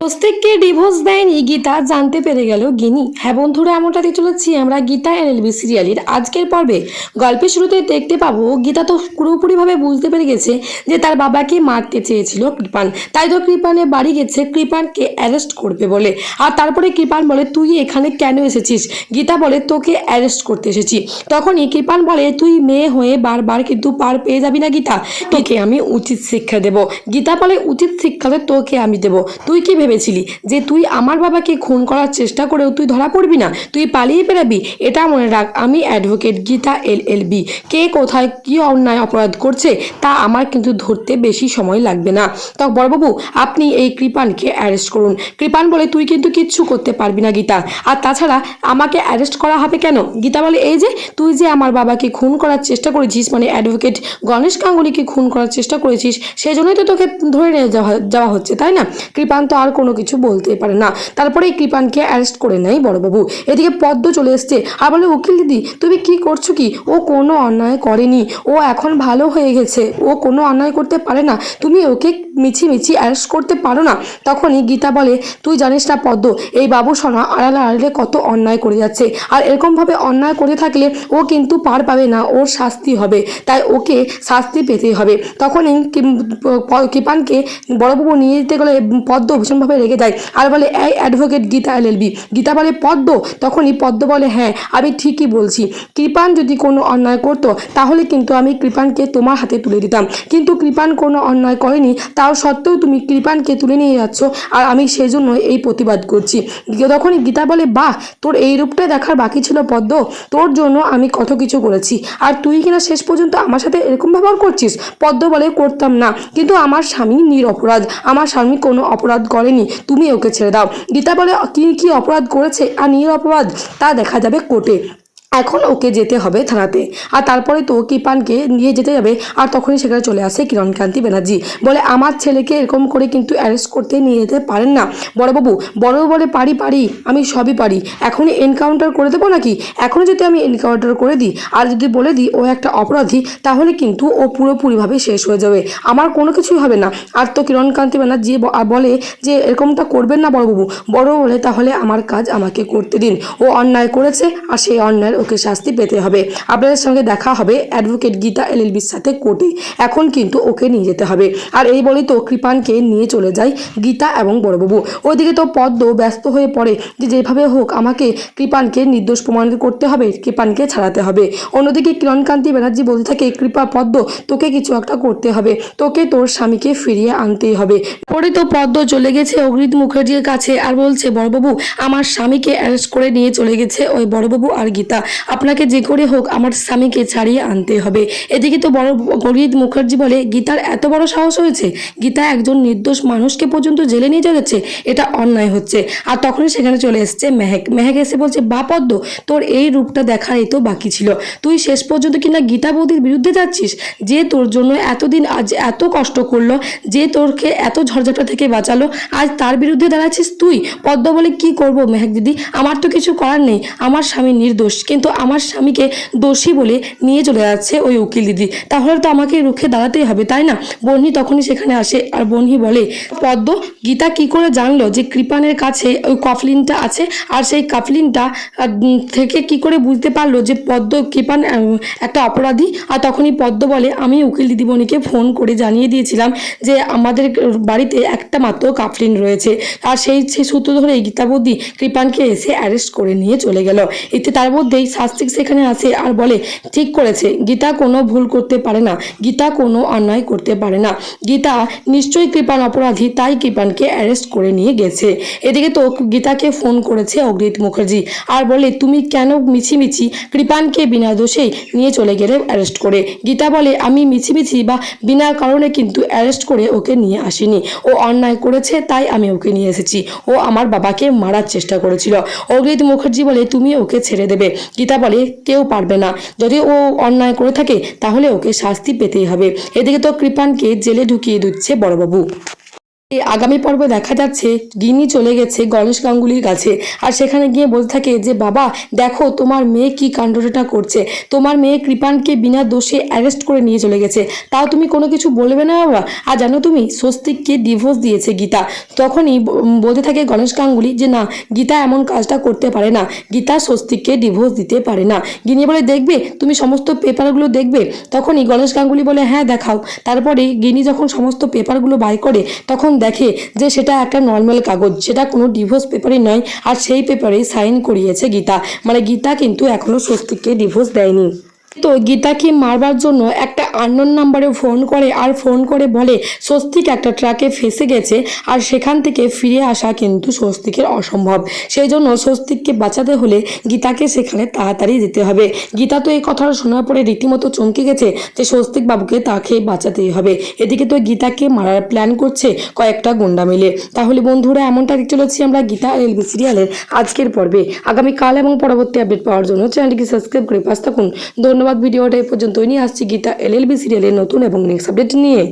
প্রত্যেককে ডিভোর্স দেয়নি গীতা, জানতে পেরে গেল গিনি। হ্যাঁ বন্ধুরা এমনটাতে চলেছি আমরা গীতা এলএলবি সিরিয়ালের আজকের পর্বে গল্পের শুরুতে দেখতে পাবো, গীতা তো পুরোপুরিভাবে বুঝতে পেরে গেছে যে তার বাবাকে মারতে চেয়েছিল কৃপান। তাই তো কৃপানের বাড়ি গেছে, কৃপানকে অ্যারেস্ট করবে বলে। আর তারপরে কৃপান বলে, তুই এখানে কেন এসেছিস? গীতা বলে, তোকে অ্যারেস্ট করতে এসেছি। তখনই কৃপান বলে, তুই মেয়ে হয়ে বারবার কিন্তু পার পেয়ে যাবি না গীতা। তোকে আমি উচিত শিক্ষা দেব। গীতা বলে, উচিত শিক্ষা তোকে আমি দেব। তুই কি ভেবেছিলি যে তুই আমার বাবাকে খুন করার চেষ্টা করেও তুই ধরা পড়বি না? তুই পালিয়ে বেরাবি এটা মনে রাখ। আমি advocate Gita L L B. কে কোথায় কি অন্যায় অপরাধ করছে তা আমার কিন্তু ধরতে বেশি সময় লাগবে না। তো বড়বাবু, আপনি এই কৃপানকে অ্যারেস্ট করুন। কৃপান বলে তুই কিন্তু কিচ্ছু করতে পারবি না গীতা। আর তাছাড়া আমাকে অ্যারেস্ট করা হবে কেন? গীতা বলে, এই যে তুই যে আমার বাবাকে খুন করার চেষ্টা করেছিস মানে অ্যাডভোকেট গণেশ গাঙ্গুলিকে খুন করার চেষ্টা করেছিস সেই জন্যই তো তোকে ধরে নিয়ে যাওয়া যাওয়া হচ্ছে, তাই না? কৃপান তো আর কোনো কিছু বলতে পারে না। তারপরে এই কৃপানকে অ্যারেস্ট করে নেয় বড়বাবু। এদিকে পদ্ম চলে এসছে। আর বলে, উকিল দিদি, তুমি কি করছ কি? ও কোনো অন্যায় করেনি। ও এখন ভালো হয়ে গেছে। ও কোনো অন্যায় করতে পারে না। তুমি ওকে মিছি মিছি অ্যারেস্ট করতে পারো না। তখনই গীতা বলে, তুই জানিস না পদ্ম, এই বাবু সোনা আড়ালে আড়ালে কত অন্যায় করে যাচ্ছে। আর এরকমভাবে অন্যায় করে থাকলে ও কিন্তু পার পাবে না। ওর শাস্তি হবে। তাই ওকে শাস্তি পেতেই হবে। তখনই কৃপানকে বড়বাবু নিয়ে যেতে গেলে পদ্ম ভীষণভাবে রেগে যায়। আর বলে, এই অ্যাডভোকেট গীতা এলএলবি গীতা বলে, পদ্ম? তখনই পদ্ম বলে হ্যাঁ আমি ঠিকই বলছি। কৃপান যদি কোনো অন্যায় করতো, তাহলে কিন্তু আমি কৃপানকে তোমার হাতে তুলে দিতাম। কিন্তু কৃপান কোনো অন্যায় করেনি, তাও সত্ত্বেও তুমি কৃপানকে তুলে নিয়ে যাচ্ছ। আর আমি সেই জন্য এই প্রতিবাদ করছি। তখনই, গীতা বলে, বাহ, তোর এই রূপটা দেখার বাকি ছিল পদ্ম। তোর জন্য আমি কত কিছু করেছি। আর তুই কিনা শেষ পর্যন্ত আমার সাথে এরকম ব্যবহার করছিস? পদ্ম বলে, করতাম না। কিন্তু আমার স্বামী নিরপরাধ। আমার স্বামী কোনো অপরাধ করেনি। তুমি ওকে ছেড়ে দাও। গীতা বলে, কি কি অপরাধ করেছে? আর নির অপরাধ? তা দেখা যাবে কোর্টে। এখন ওকে যেতে হবে থানাতে। আর তারপরে তো কৃপানকে নিয়ে যেতে যাবে। আর তখনই সেখানে চলে আসে কিরণকান্তি ব্যানার্জি। বলে, আমার ছেলেকে এরকম করে কিন্তু অ্যারেস্ট করতে নিয়ে যেতে পারেন না। বড়বাবু বড়বাবু বলে, পারি পারি, আমি সবই পারি। এখনই এনকাউন্টার করে দেবো নাকি? এখনই যদি আমি এনকাউন্টার করে দিই, আর যদি বলে দিই ও একটা অপরাধী, তাহলে কিন্তু ও পুরোপুরিভাবে শেষ হয়ে যাবে। আমার কোনো কিছুই হবে না। আর তো কিরণকান্তি ব্যানার্জি বলে যে, এরকমটা করবেন না বড়বাবু। বড় বলে তাহলে আমার কাজ আমাকে করতে দিন। ও অন্যায় করেছে, আর সেই অন্যায়ের ওকে শাস্তি পেতে হবে। আপনাদের সঙ্গে দেখা হবে অ্যাডভোকেট গীতা এলএলবির সাথে কোর্টে। এখন কিন্তু ওকে নিয়ে যেতে হবে। আর এই বলেই তো কৃপানকে নিয়ে চলে যায় গীতা এবং বড়বাবু। ওইদিকে তো পদ্ম ব্যস্ত হয়ে পড়ে যে যেভাবে হোক আমাকে কৃপানকে নির্দোষ প্রমাণ করতে হবে, কৃপানকে ছাড়াতে হবে। অন্যদিকে কিরণকান্তি ব্যানার্জি বলতে থাকে, কৃপা পদ্ম, তোকে কিছু একটা করতে হবে। তোকে তোর স্বামীকে ফিরিয়ে আনতেই হবে। পরে তো পদ্ম চলে গেছে অগ্রিত মুখার্জির কাছে আর বলছে, বড়বাবু, আমার স্বামীকে অ্যারেস্ট করে নিয়ে চলে গেছে ওই বড়বাবু আর গীতা। আপনাকে যে করে হোক আমার স্বামীকে ছাড়িয়ে আনতে হবে। এদিকে তো বড় অগ্রিত মুখার্জি বলে, গীতার এত বড় সাহস হয়েছে? গীতা একজন নির্দোষ মানুষকে পর্যন্ত জেলে নিয়ে যাচ্ছে এটা অন্যায় হচ্ছে। আর তখনই সেখানে চলে এসছে মেহেক। মেহেক এসে বলছে, বা পদ্ম, তোর এই রূপটা দেখার এই তো বাকি ছিল। তুই শেষ পর্যন্ত কিনা গীতা বৌদির বিরুদ্ধে যাচ্ছিস? যে তোর জন্য এতদিন আজ এত কষ্ট করল, যে তোরকে এত ঝড়ঝাপটা থেকে বাঁচালো, আজ তার বিরুদ্ধে দাঁড়াচ্ছিস তুই? পদ্ম বলে, কি করব মেহেক দিদি? আমার তো কিছু করার নেই। আমার স্বামী নির্দোষ। কিন্তু আমার স্বামীকে দোষী বলে নিয়ে চলে যাচ্ছে ওই উকিল দিদি। তাহলে তো আমাকে রুখে দাঁড়াতেই হবে, তাই না? বন্যি তখনই সেখানে আসে আর বন্যি বলে, পদ্ম, গীতা কি করে জানলো যে কৃপানের কাছে ওই কফলিনটা আছে? আর সেই কাফলিনটা থেকে কি করে বুঝতে পারল যে পদ্ম কৃপান একটা অপরাধী? আর তখনই পদ্ম বলে, আমি উকিল দিদি দিদিমণিকে ফোন করে জানিয়ে দিয়েছিলাম যে আমাদের বাড়িতে একটা মাত্র কাফলিন রয়েছে। আর সেই সেই সূত্র ধরে গীতাবতী কৃপানকে এসে অ্যারেস্ট করে নিয়ে চলে গেল। এতে তার মধ্যেই শাস্তিক সেখানে আসে আর বলে, ঠিক করেছে। গীতা কোনো ভুল করতে পারে না। গীতা কোনো অন্যায় করতে পারে না। গীতা নিশ্চয়ই কৃপান অপরাধী, তাই কৃপানকে অ্যারেস্ট করে নিয়ে গেছে। এদিকে তো গীতাকে ফোন করেছে অগ্রিত মুখার্জি আর বলে, তুমি কেন মিছিমিছি কৃপানকে বিনা দোষেই নিয়ে চলে গেলে অ্যারেস্ট করে? গীতা বলে, আমি মিছিমিছি বা বিনা কারণে কিন্তু অ্যারেস্ট করে ওকে নিয়ে আসিনি। ও অন্যায় করেছে, তাই আমি ওকে নিয়ে এসেছি। ও আমার বাবাকে মারার চেষ্টা করেছিল। অগ্রিত মুখার্জি বলে, তুমি ওকে ছেড়ে দেবে। গীতা বলে কেউ পারবে না। যদি ও অন্যায় করে থাকে, তাহলে ওকে শাস্তি পেতেই হবে। এদিকে তো কৃপানকে জেলে ঢুকিয়ে দিচ্ছে বড়বাবু। আগামী পর্বে দেখা যাচ্ছে গিনি চলে গেছে গণেশ গাঙ্গুলির কাছে। আর সেখানে গিয়ে বলতে থাকে যে, বাবা, দেখো তোমার মেয়ে কি কাণ্ডটা করছে। তোমার মেয়ে কৃপানকে বিনা দোষে অ্যারেস্ট করে নিয়ে চলে গেছে। তাও তুমি কোনো কিছু বলবে না বাবা? আর জানো তুমি, স্বস্তিককে ডিভোর্স দিয়েছে গীতা। তখনই বলতে থাকে গণেশ গাঙ্গুলি যে, না, গীতা এমন কাজটা করতে পারে না। গীতা স্বস্তিককে ডিভোর্স দিতে পারে না। গিনি বলে, দেখবে, তুমি সমস্ত পেপারগুলো দেখবে? তখনই গণেশ গাঙ্গুলি বলে হ্যাঁ দেখাও। তারপরে গিনি যখন সমস্ত পেপারগুলো বাই করে, তখন দেখে যে সেটা একটা নর্মাল কাগজ, সেটা কোনো ডিভোর্স পেপারই নয়, আর সেই পেপারেই সাইন করিয়েছে গীতা। মানে গীতা কিন্তু এখনও স্বস্তিককে ডিভোর্স দেয়নি। তো গীতাকে মারবার জন্য একটা আননোন নাম্বারে ফোন করে আর ফোন করে বলে, স্বস্তিক একটা ট্রাকে ফেসে গেছে আর সেখান থেকে ফিরে আসা কিন্তু স্বস্তিকের অসম্ভব। সেই জন্য স্বস্তিককে বাঁচাতে হলে গীতাকে সেখানে তাড়াতাড়ি যেতে হবে। গীতা তো এই কথাটা শোনার পরে রীতিমতো চমকে গেছে যে স্বস্তিক বাবুকে তাকে বাঁচাতেই হবে। এদিকে তো গীতাকে মারার প্ল্যান করছে কয়েকটা গুন্ডা মিলে। তাহলে বন্ধুরা, এমনটা দেখতে চলেছি আমরা গীতা এলবি সিরিয়ালের আজকের পর্বে। আগামীকাল এবং পরবর্তী আপডেট পাওয়ার জন্য চ্যানেলটিকে সাবস্ক্রাইব করে পাশ থাকুন। ধন্যবাদ। ভিডিওটা এই পর্যন্তই নিয়ে আসছি গীতা এলএলবি সিরিয়ালের নতুন এবং নেক্সট আপডেট নিয়ে।